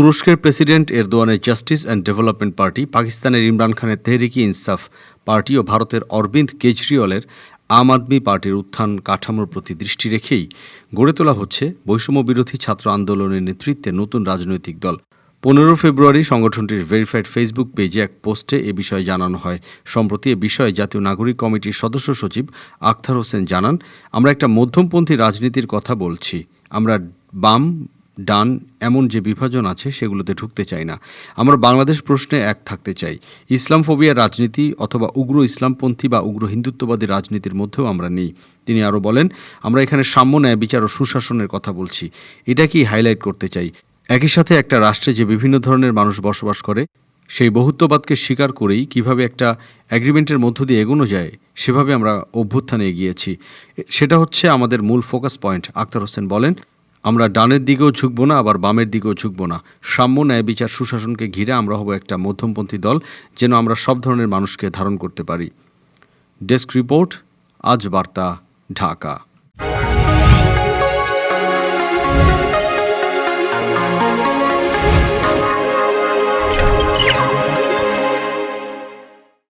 তুরস্কের প্রেসিডেন্ট এরদোয়ানের justice and development party, পাকিস্তানের ইমরান খানের তেহরিকি ইনসাফ পার্টি ও ভারতের অরবিন্দ কেজরিওয়ালের আম আদমি পার্টির উত্থান কাঠামোর প্রতি দৃষ্টি রেখেই গড়ে তোলা হচ্ছে বৈষম্য বিরোধী ছাত্র আন্দোলনের নেতৃত্বে নতুন রাজনৈতিক দল। পনেরো ফেব্রুয়ারি সংগঠনটির ভেরিফাইড ফেসবুক পেজে এক পোস্টে এ বিষয়ে জানানো হয়। সম্প্রতি এ বিষয়ে জাতীয় নাগরিক কমিটির সদস্য সচিব আখতার হোসেন জানান, আমরা একটা মধ্যমপন্থী রাজনীতির কথা বলছি। আমরা বাম ডান, এমন যে বিভাজন আছে সেগুলোতে ঢুকতে চাই না। আমরা বাংলাদেশ প্রশ্নে এক থাকতে চাই। ইসলাম ফোবিয়ার রাজনীতি অথবা উগ্র ইসলামপন্থী বা উগ্র হিন্দুত্ববাদী রাজনীতির মধ্যেও আমরা নেই। তিনি আরও বলেন, আমরা এখানে সাম্য ন্যায়, বিচার ও সুশাসনের কথা বলছি। এটাকেই হাইলাইট করতে চাই। একই সাথে একটা রাষ্ট্রে যে বিভিন্ন ধরনের মানুষ বসবাস করে, সেই বহুত্ববাদকে স্বীকার করেই কীভাবে একটা অ্যাগ্রিমেন্টের মধ্য দিয়ে এগোনো যায়, সেভাবে আমরা অভ্যুত্থানে এগিয়েছি। সেটা হচ্ছে আমাদের মূল ফোকাস পয়েন্ট আক্তার হোসেন বলেন। আমরা ডানের দিকেও ঝুঁকবো না, আবার বামের দিকেও ঝুঁকবো না। সাম্য ন্যায় বিচার সুশাসনকে ঘিরে আমরা হব একটা মধ্যমপন্থী দল, যেন আমরা সব ধরনের মানুষকে ধারণ করতে পারি। ডেস্ক রিপোর্ট, আজ বার্তা, ঢাকা।